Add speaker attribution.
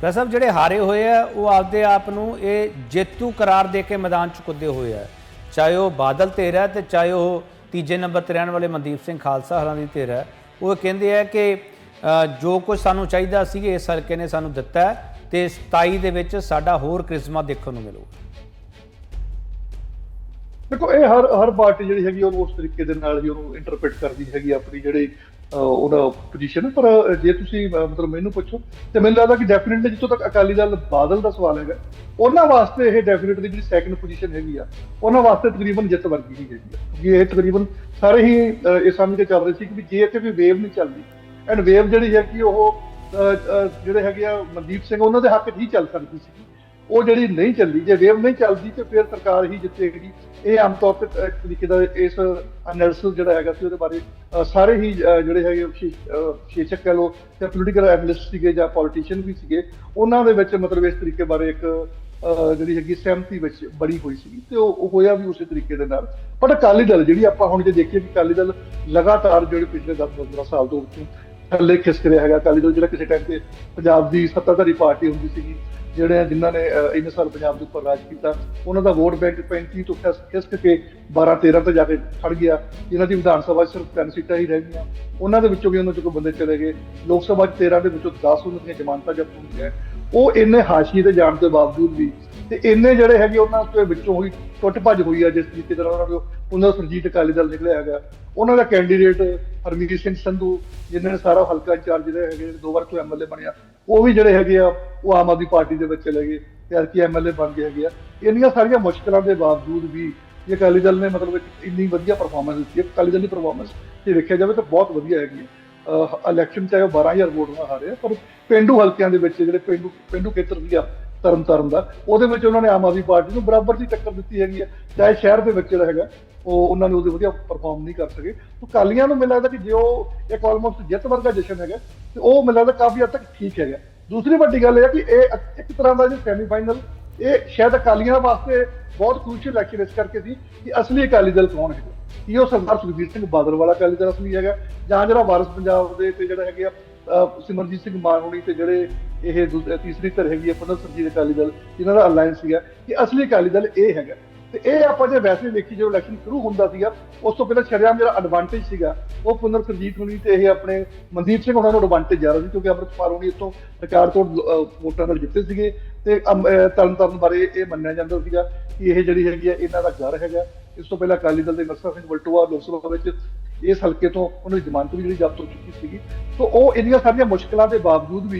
Speaker 1: ਤਾਂ ਸਾਹਿਬ ਜਿਹੜੇ ਹਾਰੇ ਹੋਏ ਆ, ਉਹ ਆਪਦੇ ਆਪ ਨੂੰ ਇਹ ਜੇਤੂ ਕਰਾਰ ਦੇ ਕੇ ਮੈਦਾਨ ਚ ਕੁੱਦੇ ਹੋਏ ਆ। ਚਾਹੇ ਉਹ ਬਾਦਲ ਧਿਰ ਹੈ ਤੇ ਚਾਹੇ ਉਹ ਤੀਜੇ ਨੰਬਰ ਤੇ ਰਹਿਣ ਵਾਲੇ ਮਨਦੀਪ ਸਿੰਘ ਖਾਲਸਾ ਹਰਾਂ ਦੀ ਧਿਰ ਹੈ ਉਹ ਕਹਿੰਦੇ ਆ ਕਿ ਜੋ ਕੁਝ ਸਾਨੂੰ ਚਾਹੀਦਾ ਸੀ, ਇਸ ਹਲਕੇ ਨੇ ਸਾਨੂੰ ਦਿੱਤਾ ਹੈ ਤੇ 27 ਦੇ ਵਿੱਚ ਸਾਡਾ ਹੋਰ ਕ੍ਰਿਸਮਾ ਦੇਖਣ ਨੂੰ ਮਿਲੂਗਾ।
Speaker 2: ਦੇਖੋ ਇਹ ਹਰ ਹਰ ਪਾਰਟੀ ਜਿਹੜੀ ਹੈਗੀ ਉਹਨੂੰ ਉਸ ਤਰੀਕੇ ਦੇ ਨਾਲ ਹੀ ਉਹਨੂੰ ਇੰਟਰਪ੍ਰੀਟ ਕਰਦੀ ਹੈਗੀ ਆਪਣੀ ਜਿਹੜੀ ਉਹਦਾ ਪੋਜੀਸ਼ਨ ਪਰ ਜੇ ਤੁਸੀਂ ਮਤਲਬ ਮੈਨੂੰ ਪੁੱਛੋ ਤੇ ਮੈਨੂੰ ਲੱਗਦਾ ਕਿ ਡੈਫੀਨਿਟਲੀ ਜਿੱਥੋਂ ਤੱਕ ਅਕਾਲੀ ਦਲ ਬਾਦਲ ਦਾ ਸਵਾਲ ਹੈਗਾ ਉਹਨਾਂ ਵਾਸਤੇ ਇਹ ਡੈਫੀਨਿਟਲੀ ਜਿਹੜੀ ਸੈਕੰਡ ਪੋਜੀਸ਼ਨ ਹੈਗੀ ਆ ਉਹਨਾਂ ਵਾਸਤੇ ਤਕਰੀਬਨ ਜਿੱਤ ਵਰਗੀ ਹੀ ਹੈਗੀ ਆ। ਕਿਉਂਕਿ ਇਹ ਤਕਰੀਬਨ ਸਾਰੇ ਹੀ ਅਹ, ਇਹ ਸਮਝ ਕੇ ਚੱਲ ਰਹੇ ਸੀ ਕਿ ਵੀ ਜੇ ਇੱਥੇ ਕੋਈ ਵੇਵ ਨਹੀਂ ਚੱਲਦੀ ਐਂਡ ਵੇਵ ਜਿਹੜੀ ਹੈ ਕਿ ਉਹ ਜਿਹੜੇ ਹੈਗੇ ਆ ਮਨਦੀਪ ਸਿੰਘ ਉਹਨਾਂ ਦੇ ਹੱਕ 'ਚ ਹੀ ਚੱਲ ਸਕਦੀ ਸੀ ਉਹ ਜਿਹੜੀ ਨਹੀਂ ਚੱਲਦੀ ਜੇ ਵੇਵ ਨਹੀਂ ਚੱਲਦੀ ਤੇ ਫਿਰ ਸਰਕਾਰ ਹੀ ਜਿੱਤੇਗੀ। ਇਹ ਆਮ ਤੌਰ ਤੇ ਇੱਕ ਤਰੀਕੇ ਦਾ ਇਸ ਅਨਾਲਿਸਿਸ ਜਿਹੜਾ ਹੈਗਾ ਸੀ ਉਹਦੇ ਬਾਰੇ ਸਾਰੇ ਹੀ ਜਿਹੜੇ ਹੈਗੇ ਵਿਸ਼ੇਸ਼- ਅਹ, ਵਿਸ਼ੇਸ਼ਕ ਕਹ ਲੋ ਤੇ ਪੋਲੀਟੀਕਲ ਐਨਾਲਿਸਟ ਸੀਗੇ ਜਾਂ ਪੋਲੀਟੀਸ਼ੀਅਨ ਵੀ ਸੀਗੇ ਉਹਨਾਂ ਦੇ ਵਿੱਚ ਮਤਲਬ ਇਸ ਤਰੀਕੇ ਬਾਰੇ ਇੱਕ ਜਿਹੜੀ ਹੈਗੀ ਸਹਿਮਤੀ ਵਿੱਚ ਬੜੀ ਹੋਈ ਸੀ ਤੇ ਉਹ ਹੋਇਆ ਵੀ ਉਸੇ ਤਰੀਕੇ ਦੇ ਨਾਲ। ਬਟ ਅਕਾਲੀ ਦਲ ਜਿਹੜੀ ਆਪਾਂ ਹੁਣ ਜੇ ਦੇਖੀਏ ਕਿ ਅਕਾਲੀ ਦਲ ਲਗਾਤਾਰ ਜਿਹੜੇ ਪਿਛਲੇ 10-15 ਸਾਲ ਤੋਂ ਥੱਲੇ ਖਿਸਕ ਰਿਹਾ ਹੈਗਾ ਅਕਾਲੀ ਦਲ ਜਿਹੜਾ ਕਿਸੇ ਟਾਈਮ ਤੇ ਪੰਜਾਬ ਦੀ ਸੱਤਾਧਾਰੀ ਪਾਰਟੀ ਹੁੰਦੀ ਸੀਗੀ ਜਿਹੜੇ ਜਿਨ੍ਹਾਂ ਨੇ ਇੰਨੇ ਸਾਲ ਪੰਜਾਬ ਦੇ ਉੱਪਰ ਰਾਜ ਕੀਤਾ, ਉਹਨਾਂ ਦਾ ਵੋਟ ਬੈਂਕ 35 ਤੋਂ ਖਿਸ- ਖਿਸਕ ਕੇ 12 13 ਤੇ ਜਾ ਕੇ ਖੜ ਗਿਆ। ਜਿਨ੍ਹਾਂ ਦੀ ਵਿਧਾਨ ਸਭਾ 'ਚ ਸਿਰਫ ਤਿੰਨ ਸੀਟਾਂ ਹੀ ਰਹਿ ਗਈਆਂ। ਉਹਨਾਂ ਦੇ ਵਿੱਚੋਂ ਵੀ ਉਹਨਾਂ ਚੋਂ ਕੋਈ ਬੰਦੇ ਚਲੇ ਗਏ। ਲੋਕ ਸਭਾ 'ਚ 13 ਦੇ ਵਿੱਚੋਂ 10 ਉਹਨਾਂ ਦੀਆਂ ਜ਼ਮਾਨਤਾਂ ਜ਼ਬਤ ਹੋਈਆਂ ਉਹ ਇੰਨੇ ਹਾਸ਼ੀਏ ਤੇ ਜਾਣ ਦੇ ਬਾਵਜੂਦ ਵੀ ਤੇ ਇੰਨੇ ਜਿਹੜੇ ਹੈਗੇ ਉਹਨਾਂ ਦੇ ਵਿੱਚੋਂ ਹੋਈ ਟੁੱਟ ਭੱਜ ਹੋਈ ਆ, ਜਿਸ ਤਰੀਕੇ ਦੇ ਨਾਲ ਉਹਨਾਂ ਨੂੰ ਉਹਨਾਂ ਦਾ ਸੁਰਜੀਤ ਅਕਾਲੀ ਦਲ ਨਿਕਲਿਆ ਹੈਗਾ। ਉਹਨਾਂ ਦਾ ਕੈਂਡੀਡੇਟ ਹਰਮੀਤ ਸਿੰਘ ਸੰਧੂ, ਜਿਨ੍ਹਾਂ ਨੇ ਸਾਰਾ ਹਲਕਾ ਇੰਚਾਰਜ ਜਿਹੜੇ ਹੈਗੇ, ਦੋ ਵਾਰ ਤੋਂ ਐਮਐਲਏ ਬਣਿਆ ਉਹ ਵੀ ਜਿਹੜੇ ਹੈਗੇ ਆ ਉਹ ਆਮ ਆਦਮੀ ਪਾਰਟੀ ਦੇ ਵਿੱਚ ਚਲੇ ਗਏ ਤੇ ਅਰਕੀ ਐਮਐਲਏ ਬਣ ਗਏ ਹੈਗੇ ਆ। ਇੰਨੀਆਂ ਸਾਰੀਆਂ ਮੁਸ਼ਕਲਾਂ ਦੇ ਬਾਵਜੂਦ ਵੀ ਜੇ ਅਕਾਲੀ ਦਲ ਨੇ ਮਤਲਬ ਇੰਨੀ ਵਧੀਆ ਪਰਫਾਰਮੈਂਸ ਦਿੱਤੀ ਹੈ ਅਕਾਲੀ ਦਲ ਦੀ ਪਰਫਾਰਮੈਂਸ ਜੇ ਵੇਖਿਆ ਜਾਵੇ ਤਾਂ ਬਹੁਤ ਵਧੀਆ ਹੈਗੀ ਹੈ। ਇਲੈਕਸ਼ਨ ਚਾਹੇ ਉਹ 12000 ਵੋਟ ਨਾਲ ਹਾਰੇ ਆ, ਪਰ ਪਿੰਡੂ ਹਲਕਿਆਂ ਦੇ ਵਿੱਚ ਜਿਹੜੇ ਪਿੰਡੂ ਪਿੰਡੂ ਖੇਤਰ ਵੀ ਆ ਤਰਨ ਤਾਰਨ ਦਾ ਉਹਦੇ ਵਿੱਚ ਉਹਨਾਂ ਨੇ ਆਮ ਆਦਮੀ ਪਾਰਟੀ ਨੂੰ ਬਰਾਬਰ ਦੀ ਟੱਕਰ ਦਿੱਤੀ ਹੈਗੀ ਹੈ। ਚਾਹੇ ਸ਼ਹਿਰ ਦੇ ਵਿੱਚ ਜਿਹੜਾ ਹੈਗਾ ਉਹ ਉਹਨਾਂ ਨੇ ਉਹਦੇ ਵਧੀਆ ਪਰਫਾਰਮ ਨਹੀਂ ਕਰ ਸਕੇ। ਤਾਂ ਕਾਲੀਆਂ ਨੂੰ ਮੈਨੂੰ ਲੱਗਦਾ ਕਿ ਜੇ ਉਹ ਇੱਕ ਆਲਮੋਸਟ ਜਿੱਤ ਵਰਗਾ ਜਸ਼ਨ ਹੈਗਾ, ਤੇ ਉਹ ਮੈਨੂੰ ਲੱਗਦਾ ਕਾਫੀ ਹੱਦ ਤੱਕ ਠੀਕ ਹੈਗਾ। ਦੂਸਰੀ ਵੱਡੀ ਗੱਲ ਇਹ ਹੈ ਕਿ ਇਹ ਇੱਕ ਤਰ੍ਹਾਂ ਦਾ ਜੋ ਸੈਮੀਫਾਈਨਲ ਇਹ ਸ਼ਾਇਦ ਅਕਾਲੀਆਂ ਵਾਸਤੇ ਬਹੁਤ ਕ੍ਰੂਸ਼ੀਅਲ ਇਲੈਕਸ਼ਨ ਇਸ ਕਰਕੇ ਸੀ ਕਿ ਅਸਲੀ ਅਕਾਲੀ ਦਲ ਕੌਣ ਹੈਗਾ। ਕਿ ਉਹ ਸਰਦਾਰ ਸੁਖਬੀਰ ਸਿੰਘ ਬਾਦਲ ਵਾਲਾ ਅਕਾਲੀ ਦਲ ਅਸਲੀ ਹੈਗਾ, ਜਾਂ ਜਿਹੜਾ ਵਾਰਸ ਪੰਜਾਬ ਦੇ ਤੇ ਜਿਹੜਾ ਹੈਗੇ ਆ ਸਿਮਰਜੀਤ ਸਿੰਘ ਮਾਨ ਹੋਣੀ ਤੇ ਜਿਹੜੇ ਇਹ ਦੂ- ਤੀਸਰੀ ਧਿਰ ਹੈਗੀ ਹੈ ਪੁਨਰ ਸਰਜੀਤ ਅਕਾਲੀ ਦਲ, ਜਿਨ੍ਹਾਂ ਦਾ ਅਲਾਈਅੰਸ ਸੀਗਾ, ਕਿ ਅਸਲੀ ਅਕਾਲੀ ਦਲ ਇਹ ਹੈਗਾ। ਤੇ ਇਹ ਆਪਾਂ ਜੇ ਵੈਸੇ ਦੇਖੀ, ਜਦੋਂ ਇਲੈਕਸ਼ਨ ਸ਼ੁਰੂ ਹੁੰਦਾ ਸੀਗਾ, ਉਸ ਤੋਂ ਪਹਿਲਾਂ ਸ਼ਰਿਆਮ ਜਿਹੜਾ ਐਡਵਾਂਟੇਜ ਸੀਗਾ, ਉਹ ਪੁਨਰ ਸਰਜੀਤ ਹੋਣੀ ਤੇ ਇਹ ਆਪਣੇ ਮਨਦੀਪ ਸਿੰਘ ਉਹਨਾਂ ਨੂੰ ਐਡਵਾਂਟੇਜ ਜਾ ਰਿਹਾ ਸੀ, ਕਿਉਂਕਿ ਅੰਮ੍ਰਿਤਪਾਲ ਹੋਣੀ ਇੱਥੋਂ ਰਿਕਾਰਡ ਤੋੜ ਵੋਟਾਂ ਨਾਲ ਜਿੱਤੇ ਸੀਗੇ ਤੇ ਅਮ- ਤਰਨ ਤਾਰਨ ਬਾਰੇ ਇਹ ਮੰਨਿਆ ਜਾਂਦਾ ਸੀਗਾ ਕਿ ਇਹ ਜਿਹੜੀ ਹੈਗੀ ਆ, ਇਹਨਾਂ ਦਾ ਘਰ ਹੈਗਾ। ਇਸ ਤੋਂ ਪਹਿਲਾਂ ਅਕਾਲੀ ਦਲ ਦੇ ਨਰਸਾ ਸਿੰਘ ਵਲਟੋਆ ਲੋਕ ਸਭਾ ਵਿੱਚ ਇਸ ਹਲਕੇ ਤੋਂ ਉਹਨਾਂ ਦੀ ਜ਼ਮਾਨਤ ਵੀ ਜਿਹੜੀ ਜ਼ਬਤ ਹੋ ਚੁੱਕੀ ਸੀਗੀ। ਸੋ ਉਹ ਇੰਨੀਆਂ ਸਾਰੀਆਂ ਮੁਸ਼ਕਲਾਂ ਦੇ ਬਾਵਜੂਦ ਵੀ